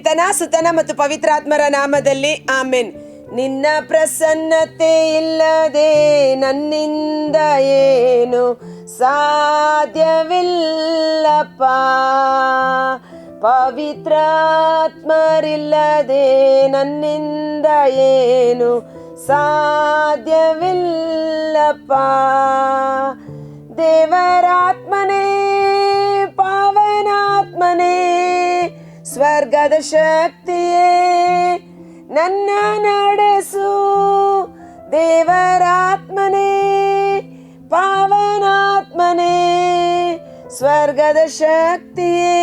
ಪಿತನ, ಸುತನ ಮತ್ತು ಪವಿತ್ರಾತ್ಮರ ನಾಮದಲ್ಲಿ ಆಮೆನ್. ನಿನ್ನ ಪ್ರಸನ್ನತೆ ಇಲ್ಲದೆ ನನ್ನಿಂದ ಏನು ಸಾಧ್ಯವಿಲ್ಲಪ್ಪ. ಪವಿತ್ರಾತ್ಮರಿಲ್ಲದೆ ನನ್ನಿಂದ ಏನು ಸಾಧ್ಯವಿಲ್ಲಪ್ಪ. ದೇವರಾತ್ಮನೇ, ಪಾವನಾತ್ಮನೇ ಸ್ವರ್ಗದ ಶಕ್ತಿಯೇ ನನ್ನ ನಡೆಸು. ದೇವರಾತ್ಮನೇ ಪಾವನಾತ್ಮನೇ ಸ್ವರ್ಗದ ಶಕ್ತಿಯೇ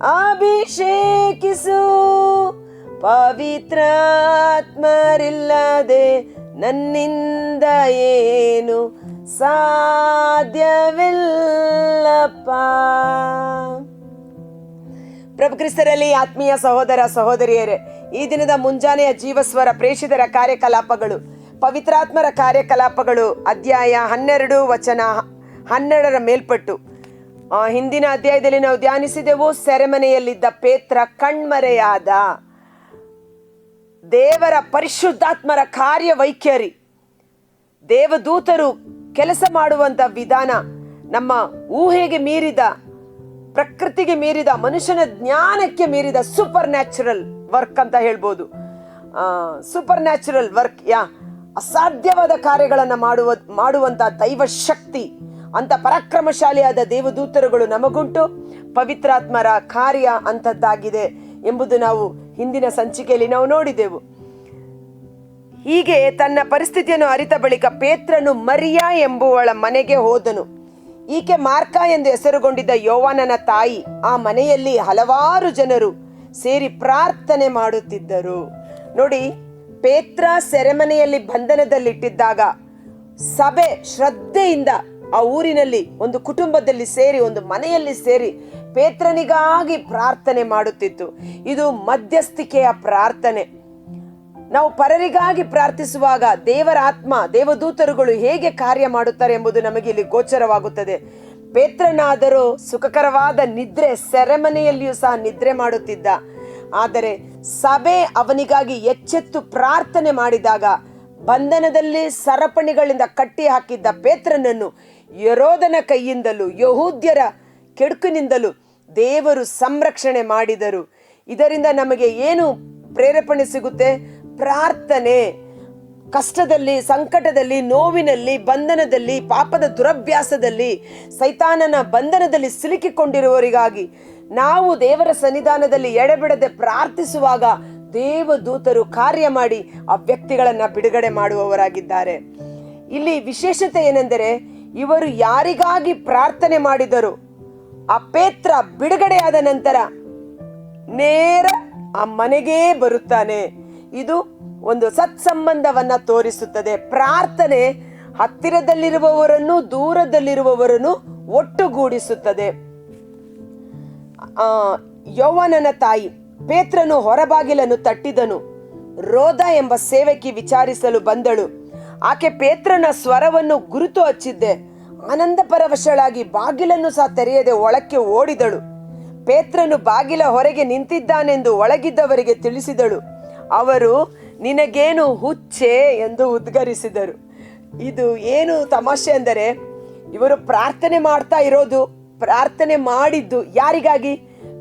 ಅಭಿಷೇಕಿಸು. ಪವಿತ್ರಾತ್ಮರಿಲ್ಲದೆ ನನ್ನಿಂದ ಏನು ಸಾಧ್ಯವಿಲ್ಲಪ್ಪ. ಪ್ರಭು ಕ್ರಿಸ್ತರಲ್ಲಿ ಆತ್ಮೀಯ ಸಹೋದರ ಸಹೋದರಿಯರೇ, ಈ ದಿನದ ಮುಂಜಾನೆಯ ಜೀವಸ್ವರ ಪ್ರೇಷಿತರ ಕಾರ್ಯಕಲಾಪಗಳು, ಪವಿತ್ರಾತ್ಮರ ಕಾರ್ಯಕಲಾಪಗಳು, ಅಧ್ಯಾಯ ಹನ್ನೆರಡು, ವಚನ ಹನ್ನೆರಡರ ಮೇಲ್ಪಟ್ಟು. ಹಿಂದಿನ ಅಧ್ಯಾಯದಲ್ಲಿ ನಾವು ಧ್ಯಾನಿಸಿದೆವು, ಸೆರೆಮನೆಯಲ್ಲಿದ್ದ ಪೇತ್ರ ಕಣ್ಮರೆಯಾದ ದೇವರ ಪರಿಶುದ್ಧಾತ್ಮರ ಕಾರ್ಯವೈಖರಿ. ದೇವದೂತರು ಕೆಲಸ ಮಾಡುವಂಥ ವಿಧಾನ ನಮ್ಮ ಊಹೆಗೆ ಮೀರಿದ ಪ್ರಕೃತಿಗೆ ಮೀರಿದ, ಮನುಷ್ಯನ ಜ್ಞಾನಕ್ಕೆ ಮೀರಿದ ಸೂಪರ್ ನ್ಯಾಚುರಲ್ ವರ್ಕ್ ಅಂತ ಹೇಳ್ಬೋದು. ಸೂಪರ್ ನ್ಯಾಚುರಲ್ ವರ್ಕ್ ಯಾ, ಅಸಾಧ್ಯವಾದ ಕಾರ್ಯಗಳನ್ನು ಮಾಡುವ ಮಾಡುವಂಥ ದೈವ ಶಕ್ತಿ ಅಂತ ಪರಾಕ್ರಮಶಾಲಿಯಾದ ದೇವದೂತರುಗಳು ನಮಗುಂಟು. ಪವಿತ್ರಾತ್ಮರ ಕಾರ್ಯ ಅಂಥದ್ದಾಗಿದೆ ಎಂಬುದು ನಾವು ಹಿಂದಿನ ಸಂಚಿಕೆಯಲ್ಲಿ ನಾವು ನೋಡಿದೆವು. ಹೀಗೆ ತನ್ನ ಪರಿಸ್ಥಿತಿಯನ್ನು ಅರಿತ ಬಳಿಕ ಪೇತ್ರನು ಮರಿಯಾ ಎಂಬುವಳ ಮನೆಗೆ ಹೋದನು. ಈಕೆ ಮಾರ್ಕ ಎಂದು ಹೆಸರುಗೊಂಡಿದ್ದ ಯೋವಾನನ ತಾಯಿ ಆ ಮನೆಯಲ್ಲಿ ಹಲವಾರು ಜನರು ಸೇರಿ ಪ್ರಾರ್ಥನೆ ಮಾಡುತ್ತಿದ್ದರು. ನೋಡಿ, ಪೇತ್ರ ಸೆರೆಮನೆಯಲ್ಲಿ ಬಂಧನದಲ್ಲಿಟ್ಟಿದ್ದಾಗ ಸಭೆ ಶ್ರದ್ಧೆಯಿಂದ ಆ ಊರಿನಲ್ಲಿ ಒಂದು ಕುಟುಂಬದಲ್ಲಿ ಸೇರಿ, ಒಂದು ಮನೆಯಲ್ಲಿ ಸೇರಿ ಪೇತ್ರನಿಗಾಗಿ ಪ್ರಾರ್ಥನೆ ಮಾಡುತ್ತಿತ್ತು. ಇದು ಮಧ್ಯಸ್ಥಿಕೆಯ ಪ್ರಾರ್ಥನೆ. ನಾವು ಪರರಿಗಾಗಿ ಪ್ರಾರ್ಥಿಸುವಾಗ ದೇವರ ಆತ್ಮ, ದೇವದೂತರುಗಳು ಹೇಗೆ ಕಾರ್ಯ ಮಾಡುತ್ತಾರೆ ಎಂಬುದು ನಮಗೆ ಇಲ್ಲಿ ಗೋಚರವಾಗುತ್ತದೆ. ಪೇತ್ರನಾದರೂ ಸುಖಕರವಾದ ನಿದ್ರೆ, ಸೆರೆಮನೆಯಲ್ಲಿಯೂ ಸಹ ನಿದ್ರೆ ಮಾಡುತ್ತಿದ್ದ. ಆದರೆ ಸಭೆ ಅವನಿಗಾಗಿ ಎಚ್ಚೆತ್ತು ಪ್ರಾರ್ಥನೆ ಮಾಡಿದಾಗ ಬಂಧನದಲ್ಲಿ ಸರಪಣಿಗಳಿಂದ ಕಟ್ಟಿ ಹಾಕಿದ್ದ ಪೇತ್ರನನ್ನು ಯರೋದನ ಕೈಯಿಂದಲೂ, ಯಹೂದ್ಯರ ಕೆಡುಕಿನಿಂದಲೂ ದೇವರು ಸಂರಕ್ಷಣೆ ಮಾಡಿದರು. ಇದರಿಂದ ನಮಗೆ ಏನು ಪ್ರೇರೇಪಣೆ ಸಿಗುತ್ತೆ? ಪ್ರಾರ್ಥನೆ, ಕಷ್ಟದಲ್ಲಿ, ಸಂಕಟದಲ್ಲಿ, ನೋವಿನಲ್ಲಿ, ಬಂಧನದಲ್ಲಿ, ಪಾಪದ ದುರಭ್ಯಾಸದಲ್ಲಿ, ಸೈತಾನನ ಬಂಧನದಲ್ಲಿ ಸಿಲುಕಿಕೊಂಡಿರುವವರಿಗಾಗಿ ನಾವು ದೇವರ ಸನ್ನಿಧಾನದಲ್ಲಿ ಎಡೆಬಿಡದೆ ಪ್ರಾರ್ಥಿಸುವಾಗ ದೇವದೂತರು ಕಾರ್ಯ ಮಾಡಿ ಆ ವ್ಯಕ್ತಿಗಳನ್ನು ಬಿಡುಗಡೆ ಮಾಡುವವರಾಗಿದ್ದಾರೆ. ಇಲ್ಲಿ ವಿಶೇಷತೆ ಏನೆಂದರೆ ಇವರು ಯಾರಿಗಾಗಿ ಪ್ರಾರ್ಥನೆ ಮಾಡಿದರು? ಆ ಪೇತ್ರ ಬಿಡುಗಡೆಯಾದ ನಂತರ ನೇರ ಆ ಮನೆಗೇ ಬರುತ್ತಾನೆ. ಇದು ಒಂದು ಸತ್ಸಂಬಂಧವನ್ನ ತೋರಿಸುತ್ತದೆ. ಪ್ರಾರ್ಥನೆ ಹತ್ತಿರದಲ್ಲಿರುವವರನ್ನು ದೂರದಲ್ಲಿರುವವರನ್ನು ಒಟ್ಟುಗೂಡಿಸುತ್ತದೆ. ಯೌವನನ ತಾಯಿ ಪೇತ್ರನು ಹೊರಬಾಗಿಲನ್ನು ತಟ್ಟಿದನು. ರೋದ ಎಂಬ ಸೇವಕಿ ವಿಚಾರಿಸಲು ಬಂದಳು. ಆಕೆ ಪೇತ್ರನ ಸ್ವರವನ್ನು ಗುರುತು ಹಚ್ಚಿದ್ದೆ. ಆನಂದ ಪರವಶಳಾಗಿ ಬಾಗಿಲನ್ನು ಸಹ ತೆರೆಯದೆ ಒಳಕ್ಕೆ ಓಡಿದಳು. ಪೇತ್ರನು ಬಾಗಿಲ ಹೊರಗೆ ನಿಂತಿದ್ದಾನೆಂದು ಒಳಗಿದ್ದವರಿಗೆ ತಿಳಿಸಿದಳು. ಅವರು ನಿನಗೇನು ಹುಚ್ಚೆ ಎಂದು ಉದ್ಗರಿಸಿದರು. ಇದು ಏನು ತಮಾಷೆ ಅಂದರೆ, ಇವರು ಪ್ರಾರ್ಥನೆ ಮಾಡ್ತಾ ಇರೋದು, ಪ್ರಾರ್ಥನೆ ಮಾಡಿದ್ದು ಯಾರಿಗಾಗಿ?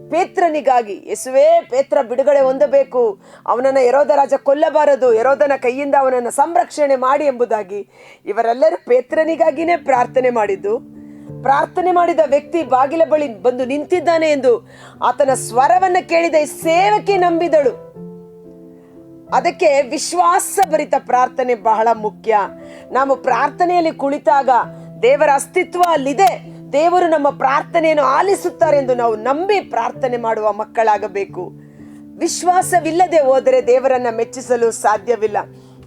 ಪೇತ್ರನಿಗಾಗಿ. ಯೇಸುವೇ, ಪೇತ್ರ ಬಿಡುಗಡೆ ಹೊಂದಬೇಕು. ಅವನನ್ನು ಯರೋದ ರಾಜ ಕೊಲ್ಲಬಾರದು. ಎರೋದನ ಕೈಯಿಂದ ಅವನನ್ನು ಸಂರಕ್ಷಣೆ ಮಾಡಿ ಎಂಬುದಾಗಿ. ಇವರೆಲ್ಲರೂ ಪೇತ್ರನಿಗಾಗಿನೇ ಪ್ರಾರ್ಥನೆ ಮಾಡಿದ್ದು. ಪ್ರಾರ್ಥನೆ ಮಾಡಿದ ವ್ಯಕ್ತಿ ಬಾಗಿಲ ಬಳಿ ಬಂದು ನಿಂತಿದ್ದಾನೆ ಎಂದು ಆತನ ಸ್ವರವನ್ನು ಕೇಳಿದ ಸೇವಕಿ ನಂಬಿದಳು. ಅದಕ್ಕೆ ವಿಶ್ವಾಸಭರಿತ ಪ್ರಾರ್ಥನೆ ಬಹಳ ಮುಖ್ಯ. ನಾವು ಪ್ರಾರ್ಥನೆಯಲ್ಲಿ ಕುಳಿತಾಗ ದೇವರ ಅಸ್ತಿತ್ವ ಅಲ್ಲಿದೆ. ದೇವರು ನಮ್ಮ ಪ್ರಾರ್ಥನೆಯನ್ನು ಆಲಿಸುತ್ತಾರೆ ಎಂದು ನಾವು ನಂಬಿ ಪ್ರಾರ್ಥನೆ ಮಾಡುವ ಮಕ್ಕಳಾಗಬೇಕು. ವಿಶ್ವಾಸವಿಲ್ಲದೆ ಹೋದರೆ ದೇವರನ್ನ ಮೆಚ್ಚಿಸಲು ಸಾಧ್ಯವಿಲ್ಲ.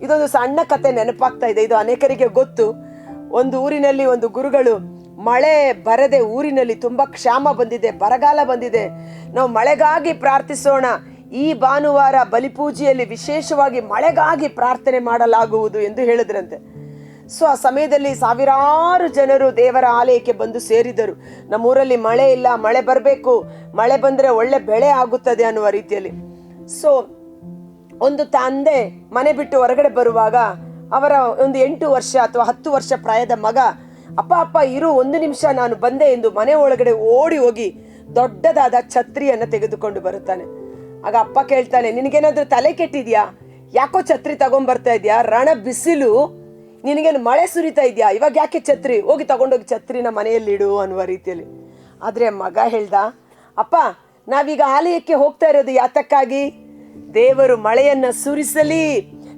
ಇದೊಂದು ಸಣ್ಣ ಕತೆ ನೆನಪಾಗ್ತಾ ಇದೆ. ಇದು ಅನೇಕರಿಗೆ ಗೊತ್ತು. ಒಂದು ಊರಿನಲ್ಲಿ ಒಂದು ಗುರುಗಳು, ಮಳೆ ಬರದೆ ಊರಿನಲ್ಲಿ ತುಂಬಾ ಕ್ಷಾಮ ಬಂದಿದೆ, ಬರಗಾಲ ಬಂದಿದೆ. ನಾವು ಮಳೆಗಾಗಿ ಪ್ರಾರ್ಥಿಸೋಣ. ಈ ಭಾನುವಾರ ಬಲಿಪೂಜೆಯಲ್ಲಿ ವಿಶೇಷವಾಗಿ ಮಳೆಗಾಗಿ ಪ್ರಾರ್ಥನೆ ಮಾಡಲಾಗುವುದು ಎಂದು ಹೇಳಿದ್ರಂತೆ. ಸೊ, ಆ ಸಮಯದಲ್ಲಿ ಸಾವಿರಾರು ಜನರು ದೇವರ ಆಲಯಕ್ಕೆ ಬಂದು ಸೇರಿದರು. ನಮ್ಮೂರಲ್ಲಿ ಮಳೆ ಇಲ್ಲ, ಮಳೆ ಬರಬೇಕು, ಮಳೆ ಬಂದರೆ ಒಳ್ಳೆ ಬೆಳೆ ಆಗುತ್ತದೆ ಅನ್ನುವ ರೀತಿಯಲ್ಲಿ. ಸೊ, ಒಂದು ತಂದೆ ಮನೆ ಬಿಟ್ಟು ಹೊರಗಡೆ ಬರುವಾಗ ಅವರ ಒಂದು ಎಂಟು ವರ್ಷ ಅಥವಾ ಹತ್ತು ವರ್ಷ ಪ್ರಾಯದ ಮಗ, ಅಪ್ಪ ಅಪ್ಪ, ಇರು, ಒಂದು ನಿಮಿಷ, ನಾನು ಬಂದೆ ಎಂದು ಮನೆ ಒಳಗಡೆ ಓಡಿ ಹೋಗಿ ದೊಡ್ಡದಾದ ಛತ್ರಿಯನ್ನು ತೆಗೆದುಕೊಂಡು ಬರುತ್ತಾನೆ. ಆಗ ಅಪ್ಪ ಕೇಳ್ತಾನೆ, ನಿನಗೇನಾದ್ರೂ ತಲೆ ಕೆಟ್ಟಿದ್ಯಾ? ಯಾಕೋ ಛತ್ರಿ ತಗೊಂಡ್ಬರ್ತಾ ಇದೆಯಾ? ರಣ ಬಿಸಿಲು, ನಿನಗೇನು ಮಳೆ ಸುರಿತಾ ಇದೆಯಾ? ಇವಾಗ ಯಾಕೆ ಛತ್ರಿ? ಹೋಗಿ ತಗೊಂಡೋಗಿ ಛತ್ರಿನ ಮನೆಯಲ್ಲಿಡು ಅನ್ನುವ ರೀತಿಯಲ್ಲಿ. ಆದರೆ ಮಗ ಹೇಳ್ದ, ಅಪ್ಪ, ನಾವೀಗ ಆಲಯಕ್ಕೆ ಹೋಗ್ತಾ ಇರೋದು ಯಾತಕ್ಕಾಗಿ? ದೇವರು ಮಳೆಯನ್ನು ಸುರಿಸಲಿ.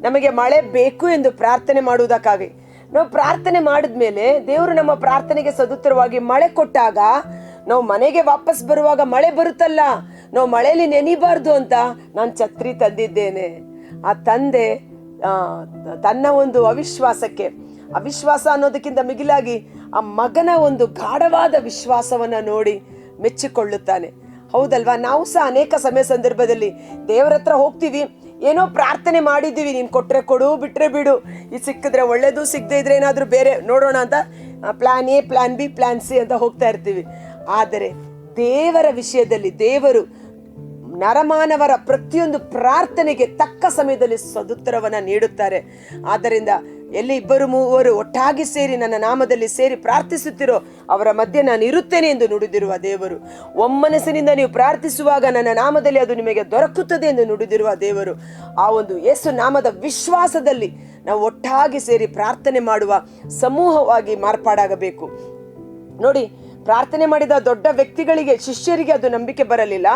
ನಮಗೆ ಮಳೆ ಬೇಕು ಎಂದು ಪ್ರಾರ್ಥನೆ ಮಾಡುವುದಕ್ಕಾಗಿ. ನಾವು ಪ್ರಾರ್ಥನೆ ಮಾಡಿದ್ಮೇಲೆ ದೇವರು ನಮ್ಮ ಪ್ರಾರ್ಥನೆಗೆ ಸದುತ್ತರವಾಗಿ ಮಳೆ ಕೊಟ್ಟಾಗ ನಾವು ಮನೆಗೆ ವಾಪಸ್ ಬರುವಾಗ ಮಳೆ ಬರುತ್ತಲ್ಲ. ನಾವು ಮಳೆಯಲ್ಲಿ ನೆನಿಬಾರ್ದು ಅಂತ ನಾನು ಛತ್ರಿ ತಂದಿದ್ದೇನೆ. ಆ ತಂದೆ ತನ್ನ ಒಂದು ಅವಿಶ್ವಾಸಕ್ಕೆ, ಅವಿಶ್ವಾಸ ಅನ್ನೋದಕ್ಕಿಂತ ಮಿಗಿಲಾಗಿ ಆ ಮಗನ ಒಂದು ಗಾಢವಾದ ವಿಶ್ವಾಸವನ್ನು ನೋಡಿ ಮೆಚ್ಚಿಕೊಳ್ಳುತ್ತಾನೆ. ಹೌದಲ್ವಾ? ನಾವು ಸಹ ಅನೇಕ ಸಮಯ ಸಂದರ್ಭದಲ್ಲಿ ದೇವರ ಹತ್ರ ಹೋಗ್ತೀವಿ. ಏನೋ ಪ್ರಾರ್ಥನೆ ಮಾಡಿದ್ದೀವಿ. ನೀನು ಕೊಟ್ಟರೆ ಕೊಡು ಬಿಟ್ಟರೆ ಬಿಡು. ಇದು ಸಿಕ್ಕಿದ್ರೆ ಒಳ್ಳೇದು, ಸಿಗದೆ ಇದ್ರೆ ಏನಾದರೂ ಬೇರೆ ನೋಡೋಣ ಅಂತ plan A plan B plan C ಅಂತ ಹೋಗ್ತಾ ಇರ್ತೀವಿ. ಆದರೆ ದೇವರ ವಿಷಯದಲ್ಲಿ ದೇವರು ನರಮಾನವರ ಪ್ರತಿಯೊಂದು ಪ್ರಾರ್ಥನೆಗೆ ತಕ್ಕ ಸಮಯದಲ್ಲಿ ಸದುತ್ತರವನ್ನು ನೀಡುತ್ತಾರೆ. ಆದ್ದರಿಂದ ಎಲ್ಲಿ ಇಬ್ಬರು ಮೂವರು ಒಟ್ಟಾಗಿ ಸೇರಿ ನನ್ನ ನಾಮದಲ್ಲಿ ಸೇರಿ ಪ್ರಾರ್ಥಿಸುತ್ತಿರೋ ಅವರ ಮಧ್ಯೆ ನಾನು ಇರುತ್ತೇನೆ ಎಂದು ನುಡಿದಿರುವ ದೇವರು. ಒಮ್ಮನಸ್ಸಿನಿಂದ ನೀವು ಪ್ರಾರ್ಥಿಸುವಾಗ ನನ್ನ ನಾಮದಲ್ಲಿ ಅದು ನಿಮಗೆ ದೊರಕುತ್ತದೆ ಎಂದು ನುಡಿದಿರುವ ದೇವರು. ಆ ಒಂದು ಯೇಸು ನಾಮದ ವಿಶ್ವಾಸದಲ್ಲಿ ನಾವು ಒಟ್ಟಾಗಿ ಸೇರಿ ಪ್ರಾರ್ಥನೆ ಮಾಡುವ ಸಮೂಹವಾಗಿ ಮಾರ್ಪಾಡಾಗಬೇಕು. ನೋಡಿ ಪ್ರಾರ್ಥನೆ ಮಾಡಿದ ದೊಡ್ಡ ವ್ಯಕ್ತಿಗಳಿಗೆ, ಶಿಷ್ಯರಿಗೆ ಅದು ನಂಬಿಕೆ ಬರಲಿಲ್ಲ.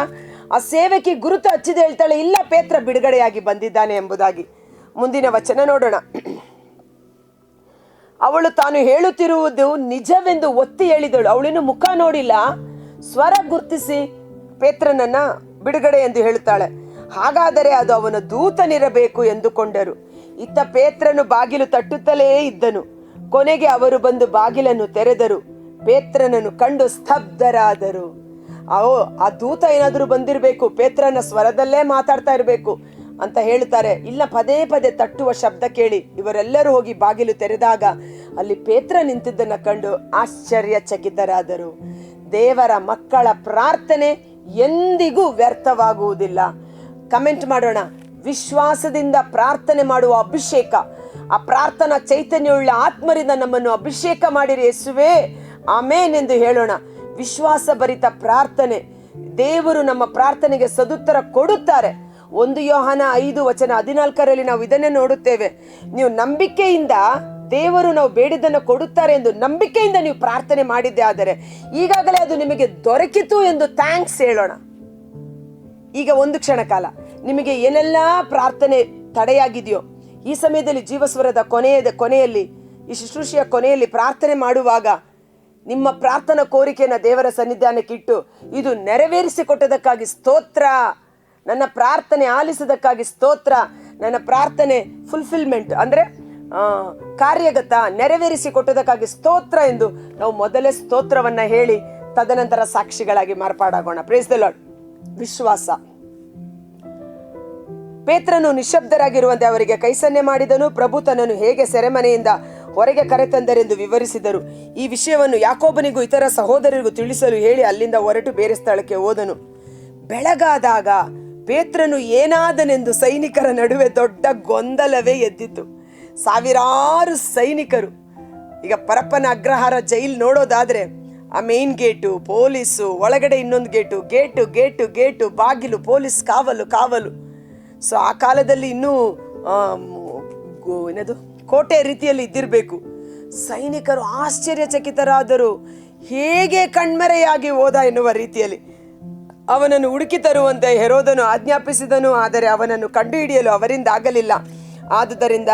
ಆ ಸೇವಕಿ ಗುರುತು ಹಚ್ಚಿದೆ ಹೇಳ್ತಾಳೆ, ಇಲ್ಲ ಪೇತ್ರ ಬಿಡುಗಡೆಯಾಗಿ ಬಂದಿದ್ದಾನೆ ಎಂಬುದಾಗಿ. ಮುಂದಿನ ವಚನ ನೋಡೋಣ. ಅವಳು ತಾನು ಹೇಳುತ್ತಿರುವುದು ನಿಜವೆಂದು ಒತ್ತಿ ಹೇಳಿದಳು. ಅವಳಿನ್ನು ಮುಖ ನೋಡಿಲ್ಲ. ಸ್ವರ ಗುರ್ತಿಸಿ ಪೇತ್ರನನ್ನ ಬಿಡುಗಡೆ ಎಂದು ಹೇಳುತ್ತಾಳೆ. ಹಾಗಾದರೆ ಅದು ಅವನ ದೂತನಿರಬೇಕು ಎಂದುಕೊಂಡರು. ಇತ್ತ ಪೇತ್ರನು ಬಾಗಿಲು ತಟ್ಟುತ್ತಲೇ ಇದ್ದನು. ಕೊನೆಗೆ ಅವರು ಬಂದು ಬಾಗಿಲನ್ನು ತೆರೆದರು. ಪೇತ್ರನನ್ನು ಕಂಡು ಸ್ತಬ್ಧರಾದರು. ಅವು, ಆ ದೂತ ಏನಾದರೂ ಬಂದಿರಬೇಕು, ಪೇತ್ರನ ಸ್ವರದಲ್ಲೇ ಮಾತಾಡ್ತಾ ಇರಬೇಕು ಅಂತ ಹೇಳುತ್ತಾರೆ. ಇಲ್ಲ, ಪದೇ ಪದೇ ತಟ್ಟುವ ಶಬ್ದ ಕೇಳಿ ಇವರೆಲ್ಲರೂ ಹೋಗಿ ಬಾಗಿಲು ತೆರೆದಾಗ ಅಲ್ಲಿ ಪೇತ್ರ ನಿಂತಿದ್ದನ್ನು ಕಂಡು ಆಶ್ಚರ್ಯಚಕಿತರಾದರು. ದೇವರ ಮಕ್ಕಳ ಪ್ರಾರ್ಥನೆ ಎಂದಿಗೂ ವ್ಯರ್ಥವಾಗುವುದಿಲ್ಲ. ಕಮೆಂಟ್ ಮಾಡೋಣ. ವಿಶ್ವಾಸದಿಂದ ಪ್ರಾರ್ಥನೆ ಮಾಡುವ ಅಭಿಷೇಕ. ಆ ಪ್ರಾರ್ಥನಾ ಚೈತನ್ಯವುಳ್ಳ ಆತ್ಮರಿಂದ ನಮ್ಮನ್ನು ಅಭಿಷೇಕ ಮಾಡಿರಿ ಯೇಸುವೆ. ಆಮೇನ್ ಎಂದು ಹೇಳೋಣ. ವಿಶ್ವಾಸ ಭರಿತ ಪ್ರಾರ್ಥನೆ. ದೇವರು ನಮ್ಮ ಪ್ರಾರ್ಥನೆಗೆ ಸದುತ್ತರ ಕೊಡುತ್ತಾರೆ. ಒಂದು ಯೋಹನ ಐದು ವಚನ ಹದಿನಾಲ್ಕರಲ್ಲಿ ನಾವು ಇದನ್ನೇ ನೋಡುತ್ತೇವೆ. ನೀವು ನಂಬಿಕೆಯಿಂದ ದೇವರು ನಾವು ಬೇಡಿದ್ದನ್ನು ಕೊಡುತ್ತಾರೆ ಎಂದು ನಂಬಿಕೆಯಿಂದ ನೀವು ಪ್ರಾರ್ಥನೆ ಮಾಡಿದ್ದೆ ಆದರೆ ಈಗಾಗಲೇ ಅದು ನಿಮಗೆ ದೊರಕಿತು ಎಂದು ಥ್ಯಾಂಕ್ಸ್ ಹೇಳೋಣ. ಈಗ ಒಂದು ಕ್ಷಣ ಕಾಲ. ನಿಮಗೆ ಏನೆಲ್ಲ ಪ್ರಾರ್ಥನೆ ತಡೆಯಾಗಿದೆಯೋ ಈ ಸಮಯದಲ್ಲಿ ಜೀವಸ್ವರದ ಕೊನೆಯದ ಕೊನೆಯಲ್ಲಿ ಈ ಶುಶ್ರೂಷೆಯ ಕೊನೆಯಲ್ಲಿ ಪ್ರಾರ್ಥನೆ ಮಾಡುವಾಗ ನಿಮ್ಮ ಪ್ರಾರ್ಥನಾ ಕೋರಿಕೆಯನ್ನು ದೇವರ ಸನ್ನಿಧಾನಕ್ಕೆ ಇಟ್ಟು ಇದು ನೆರವೇರಿಸಿಕೊಟ್ಟದಕ್ಕಾಗಿ ಸ್ತೋತ್ರ. ನನ್ನ ಪ್ರಾರ್ಥನೆ ಆಲಿಸದಕ್ಕಾಗಿ ಸ್ತೋತ್ರ. ನನ್ನ ಪ್ರಾರ್ಥನೆ ಫುಲ್ಫಿಲ್ಮೆಂಟ್ ಅಂದರೆ ಕಾರ್ಯಗತ ನೆರವೇರಿಸಿಕೊಟ್ಟದಕ್ಕಾಗಿ ಸ್ತೋತ್ರ ಎಂದು ನಾವು ಮೊದಲೇ ಸ್ತೋತ್ರವನ್ನು ಹೇಳಿ ತದನಂತರ ಸಾಕ್ಷಿಗಳಾಗಿ ಮಾರ್ಪಾಡಾಗೋಣ. ಪ್ರೇಸ್ ದ ಲಾರ್ಡ್ ವಿಶ್ವಾಸ. ಪೇತ್ರನು ನಿಶಬ್ದರಾಗಿರುವಂತೆ ಅವರಿಗೆ ಕೈಸನ್ನೆ ಮಾಡಿದನು. ಪ್ರಭು ತನ್ನನ್ನು ಹೇಗೆ ಸೆರೆಮನೆಯಿಂದ ಹೊರಗೆ ಕರೆತಂದರೆಂದು ವಿವರಿಸಿದರು. ಈ ವಿಷಯವನ್ನು ಯಾಕೋಬನಿಗೂ ಇತರ ಸಹೋದರರಿಗೂ ತಿಳಿಸಲು ಹೇಳಿ ಅಲ್ಲಿಂದ ಹೊರಟು ಬೇರೆ ಸ್ಥಳಕ್ಕೆ ಹೋದನು. ಬೆಳಗಾದಾಗ ಪೇತ್ರನು ಏನಾದನೆಂದು ಸೈನಿಕರ ನಡುವೆ ದೊಡ್ಡ ಗೊಂದಲವೇ ಎದ್ದಿತು. ಸಾವಿರಾರು ಸೈನಿಕರು. ಈಗ ಪರಪ್ಪನ ಅಗ್ರಹಾರ ಜೈಲ್ ನೋಡೋದಾದ್ರೆ ಆ ಮೇನ್ ಗೇಟು, ಪೊಲೀಸು, ಒಳಗಡೆ ಇನ್ನೊಂದು ಗೇಟು ಗೇಟು ಗೇಟು ಗೇಟು, ಬಾಗಿಲು, ಪೊಲೀಸ್, ಕಾವಲು ಕಾವಲು. ಸೊ ಆ ಕಾಲದಲ್ಲಿ ಇನ್ನೂ ಏನದು ಕೋಟೆ ರೀತಿಯಲ್ಲಿ ಇದ್ದಿರಬೇಕು. ಸೈನಿಕರು ಆಶ್ಚರ್ಯಚಕಿತರಾದರು. ಹೇಗೆ ಕಣ್ಮರೆಯಾಗಿ ಹೋದ ಎನ್ನುವ ರೀತಿಯಲ್ಲಿ. ಅವನನ್ನು ಹುಡುಕಿ ತರುವಂತೆ ಹೆರೋದನು ಆಜ್ಞಾಪಿಸಿದನು, ಆದರೆ ಅವನನ್ನು ಕಂಡುಹಿಡಿಯಲು ಅವರಿಂದ ಆಗಲಿಲ್ಲ ಆದುದರಿಂದ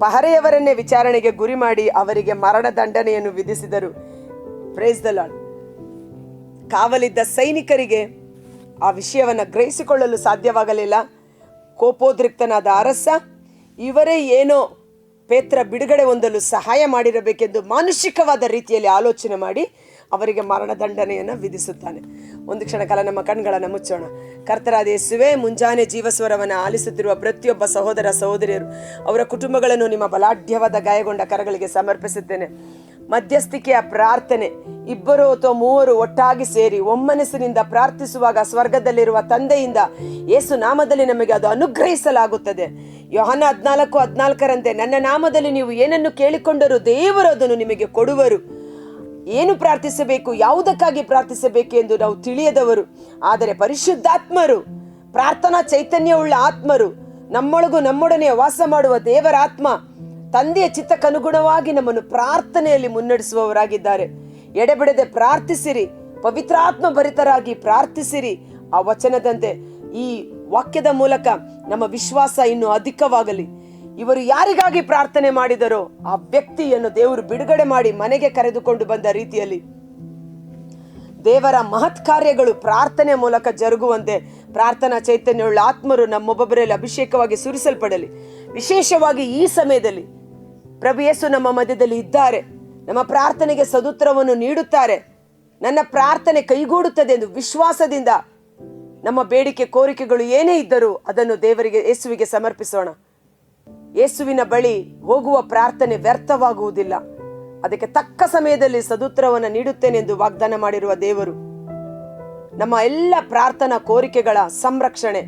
ಪಹರೆಯವರನ್ನೇ ವಿಚಾರಣೆಗೆ ಗುರಿ ಮಾಡಿ ಅವರಿಗೆ ಮರಣ ದಂಡನೆಯನ್ನು ವಿಧಿಸಿದರು. ಪ್ರೇಸ್ ದ ಲಾರ್ಡ್ ಕಾವಲಿದ್ದ ಸೈನಿಕರಿಗೆ ಆ ವಿಷಯವನ್ನು ಗ್ರಹಿಸಿಕೊಳ್ಳಲು ಸಾಧ್ಯವಾಗಲಿಲ್ಲ. ಕೋಪೋದ್ರಿಕ್ತನಾದ ಅರಸ ಇವರೇ ಏನೋ ಪೇತ್ರ ಬಿಡುಗಡೆ ಹೊಂದಲು ಸಹಾಯ ಮಾಡಿರಬೇಕೆಂದು ಮಾನುಷಿಕವಾದ ರೀತಿಯಲ್ಲಿ ಆಲೋಚನೆ ಮಾಡಿ ಅವರಿಗೆ ಮರಣದಂಡನೆಯನ್ನು ವಿಧಿಸುತ್ತಾನೆ. ಒಂದು ಕ್ಷಣ ಕಾಲ ನಮ್ಮ ಕಣ್ಗಳನ್ನು ಮುಚ್ಚೋಣ. ಕರ್ತರಾದ ಯೇಸುವೆ, ಮುಂಜಾನೆ ಜೀವಸ್ವರವನ್ನು ಆಲಿಸುತ್ತಿರುವ ಪ್ರತಿಯೊಬ್ಬ ಸಹೋದರ ಸಹೋದರಿಯರು ಅವರ ಕುಟುಂಬಗಳನ್ನು ನಿಮ್ಮ ಬಲಾಢ್ಯವಾದ ಗಾಯಗೊಂಡ ಕರಗಳಿಗೆ ಸಮರ್ಪಿಸುತ್ತೇನೆ. ಮಧ್ಯಸ್ಥಿಕೆಯ ಪ್ರಾರ್ಥನೆ. ಇಬ್ಬರು ಅಥವಾ ಮೂವರು ಒಟ್ಟಾಗಿ ಸೇರಿ ಒಮ್ಮನಸ್ಸಿನಿಂದ ಪ್ರಾರ್ಥಿಸುವಾಗ ಸ್ವರ್ಗದಲ್ಲಿರುವ ತಂದೆಯಿಂದ ಯೇಸು ನಾಮದಲ್ಲಿ ನಮಗೆ ಅದು ಅನುಗ್ರಹಿಸಲಾಗುತ್ತದೆ. ಯೋಹನ ಹದಿನಾಲ್ಕು, ಹದಿನಾಲ್ಕರಂತೆ, ನನ್ನ ನಾಮದಲ್ಲಿ ನೀವು ಏನನ್ನು ಕೇಳಿಕೊಂಡರೂ ದೇವರು ಅದನ್ನು ನಿಮಗೆ ಕೊಡುವರು. ಏನು ಪ್ರಾರ್ಥಿಸಬೇಕು, ಯಾವುದಕ್ಕಾಗಿ ಪ್ರಾರ್ಥಿಸಬೇಕು ಎಂದು ನಾವು ತಿಳಿಯದವರು. ಆದರೆ ಪರಿಶುದ್ಧಾತ್ಮರು, ಪ್ರಾರ್ಥನಾ ಚೈತನ್ಯವುಳ್ಳ ಆತ್ಮರು, ನಮ್ಮೊಳಗು ನಮ್ಮೊಡನೆ ವಾಸ ಮಾಡುವ ದೇವರ ಆತ್ಮ ತಂದೆಯ ಚಿತ್ತಕ್ಕನುಗುಣವಾಗಿ ನಮ್ಮನ್ನು ಪ್ರಾರ್ಥನೆಯಲ್ಲಿ ಮುನ್ನಡೆಸುವವರಾಗಿದ್ದಾರೆ. ಎಡೆಬಿಡದೆ ಪ್ರಾರ್ಥಿಸಿರಿ, ಪವಿತ್ರಾತ್ಮ ಭರಿತರಾಗಿ ಪ್ರಾರ್ಥಿಸಿರಿ. ಆ ವಚನದಂತೆ ಈ ವಾಕ್ಯದ ಮೂಲಕ ನಮ್ಮ ವಿಶ್ವಾಸ ಇನ್ನೂ ಅಧಿಕವಾಗಲಿ. ಇವರು ಯಾರಿಗಾಗಿ ಪ್ರಾರ್ಥನೆ ಮಾಡಿದರೋ ಆ ವ್ಯಕ್ತಿಯನ್ನು ದೇವರು ಬಿಡುಗಡೆ ಮಾಡಿ ಮನೆಗೆ ಕರೆದುಕೊಂಡು ಬಂದ ರೀತಿಯಲ್ಲಿ ದೇವರ ಮಹತ್ ಕಾರ್ಯಗಳು ಪ್ರಾರ್ಥನೆ ಮೂಲಕ ಜರುಗುವಂತೆ ಪ್ರಾರ್ಥನಾ ಚೈತನ್ಯವುಳ್ಳ ಆತ್ಮರು ನಮ್ಮೊಬ್ಬೊಬ್ಬರಲ್ಲಿ ಅಭಿಷೇಕವಾಗಿ ಸುರಿಸಲ್ಪಡಲಿ. ವಿಶೇಷವಾಗಿ ಈ ಸಮಯದಲ್ಲಿ ಪ್ರಭು ಯೇಸು ನಮ್ಮ ಮಧ್ಯದಲ್ಲಿ ಇದ್ದಾರೆ. ನಮ್ಮ ಪ್ರಾರ್ಥನೆಗೆ ಸದುತ್ತರವನ್ನು ನೀಡುತ್ತಾರೆ. ನನ್ನ ಪ್ರಾರ್ಥನೆ ಕೈಗೂಡುತ್ತದೆ ಎಂದು ವಿಶ್ವಾಸದಿಂದ ನಮ್ಮ ಬೇಡಿಕೆ, ಕೋರಿಕೆಗಳು ಏನೇ ಇದ್ದರೂ ಅದನ್ನು ದೇವರಿಗೆ, ಯೇಸುವಿಗೆ ಸಮರ್ಪಿಸೋಣ. ಯೇಸುವಿನ ಬಳಿ ಹೋಗುವ ಪ್ರಾರ್ಥನೆ ವ್ಯರ್ಥವಾಗುವುದಿಲ್ಲ. ಅದಕ್ಕೆ ತಕ್ಕ ಸಮಯದಲ್ಲಿ ಸದುತ್ತರವನ್ನು ನೀಡುತ್ತೇನೆ ಎಂದು ವಾಗ್ದಾನ ಮಾಡಿರುವ ದೇವರು. ನಮ್ಮ ಎಲ್ಲ ಪ್ರಾರ್ಥನಾ ಕೋರಿಕೆಗಳ ಸಂರಕ್ಷಣೆ.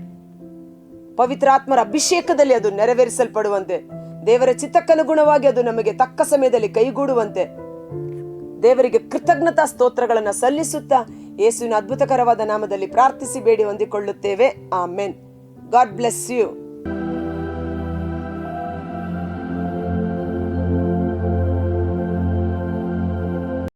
ಪವಿತ್ರಾತ್ಮರ ಅಭಿಷೇಕದಲ್ಲಿ ಅದು ನೆರವೇರಿಸಲ್ಪಡುವಂತೆ. ದೇವರ ಚಿತ್ತಕ್ಕನುಗುಣವಾಗಿ ಅದು ನಮಗೆ ತಕ್ಕ ಸಮಯದಲ್ಲಿ ಕೈಗೂಡುವಂತೆ. ದೇವರಿಗೆ ಕೃತಜ್ಞತಾ ಸ್ತೋತ್ರಗಳನ್ನು ಸಲ್ಲಿಸುತ್ತಾ ಯೇಸುವಿನ ಅದ್ಭುತಕರವಾದ ನಾಮದಲ್ಲಿ ಪ್ರಾರ್ಥಿಸಿ ಬೇಡಿ ಹೊಂದಿಕೊಳ್ಳುತ್ತೇವೆ. ಆ ಮೆನ್ ಗಾಡ್ ಬ್ಲೆಸ್ ಯು.